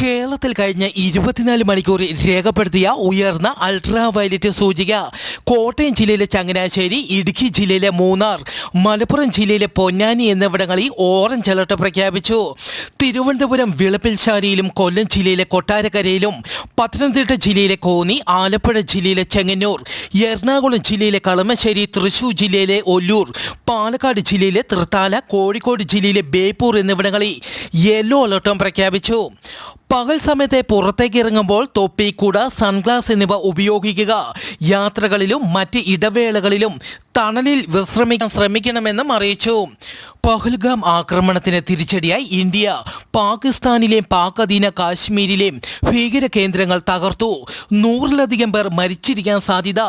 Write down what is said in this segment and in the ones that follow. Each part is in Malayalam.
കേരളത്തിൽ കഴിഞ്ഞ ഇരുപത്തിനാല് മണിക്കൂറിൽ രേഖപ്പെടുത്തിയ ഉയർന്ന അൾട്രാ വയലറ്റ് സൂചിക. കോട്ടയം ജില്ലയിലെ ചങ്ങനാശ്ശേരി ഇടുക്കി ജില്ലയിലെ മൂന്നാർ മലപ്പുറം ജില്ലയിലെ പൊന്നാനി എന്നിവിടങ്ങളിൽ ഓറഞ്ച് അലർട്ട് പ്രഖ്യാപിച്ചു. തിരുവനന്തപുരം വിളപ്പിൽശാലിയിലും കൊല്ലം ജില്ലയിലെ കൊട്ടാരക്കരയിലും പത്തനംതിട്ട ജില്ലയിലെ കോന്നി ആലപ്പുഴ ജില്ലയിലെ ചെങ്ങന്നൂർ എറണാകുളം ജില്ലയിലെ കളമശ്ശേരി തൃശൂർ ജില്ലയിലെ ഒല്ലൂർ പാലക്കാട് ജില്ലയിലെ തൃത്താല കോഴിക്കോട് ജില്ലയിലെ ബേപ്പൂർ എന്നിവിടങ്ങളിൽ യെല്ലോ അലർട്ടും പ്രഖ്യാപിച്ചു. പകൽ സമയത്തെ പുറത്തേക്ക് ഇറങ്ങുമ്പോൾ തൊപ്പി കുട സൺഗ്ലാസ് എന്നിവ ഉപയോഗിക്കുക. യാത്രകളിലും മറ്റ് ഇടവേളകളിലും തണലിൽ വിശ്രമിക്കാൻ ശ്രമിക്കണമെന്നും അറിയിച്ചു. പഹൽഗാം ആക്രമണത്തിന് തിരിച്ചടിയായി ഇന്ത്യ. പാകിസ്ഥാനിലെയും പാക് കാശ്മീരിലെയും ഭീകര കേന്ദ്രങ്ങൾ തകർത്തു. നൂറിലധികം പേർ മരിച്ചിരിക്കാൻ സാധ്യത.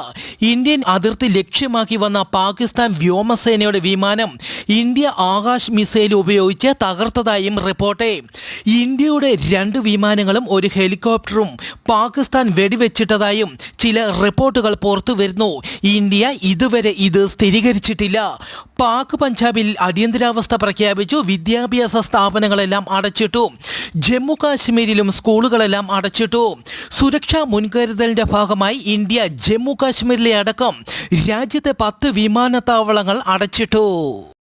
ഇന്ത്യൻ അതിർത്തി ലക്ഷ്യമാക്കി വന്ന പാകിസ്ഥാൻ വ്യോമസേനയുടെ വിമാനം ഇന്ത്യ ആകാശ് മിസൈൽ ഉപയോഗിച്ച് തകർത്തതായും റിപ്പോർട്ട്. ഇന്ത്യയുടെ രണ്ട് വിമാനങ്ങളും ഒരു ഹെലികോപ്റ്ററും പാകിസ്ഥാൻ വെടിവെച്ചിട്ടതായും ചില റിപ്പോർട്ടുകൾ പുറത്തു വരുന്നു. ഇന്ത്യ ഇതുവരെ ഇത് സ്ഥിരീകരിച്ചിട്ടില്ല. പാക് പഞ്ചാബിൽ അടിയന്തരാവസ്ഥ പ്രഖ്യാപിച്ചു. വിദ്യാഭ്യാസ സ്ഥാപനങ്ങളെല്ലാം അടച്ചിട്ടു. ജമ്മു കാശ്മീരിലും സ്കൂളുകളെല്ലാം അടച്ചിട്ടു. സുരക്ഷാ മുൻകരുതലിന്റെ ഭാഗമായി ഇന്ത്യ ജമ്മു കാശ്മീരിലെ അടക്കം രാജ്യത്തെ പത്ത് വിമാനത്താവളങ്ങൾ അടച്ചിട്ടു.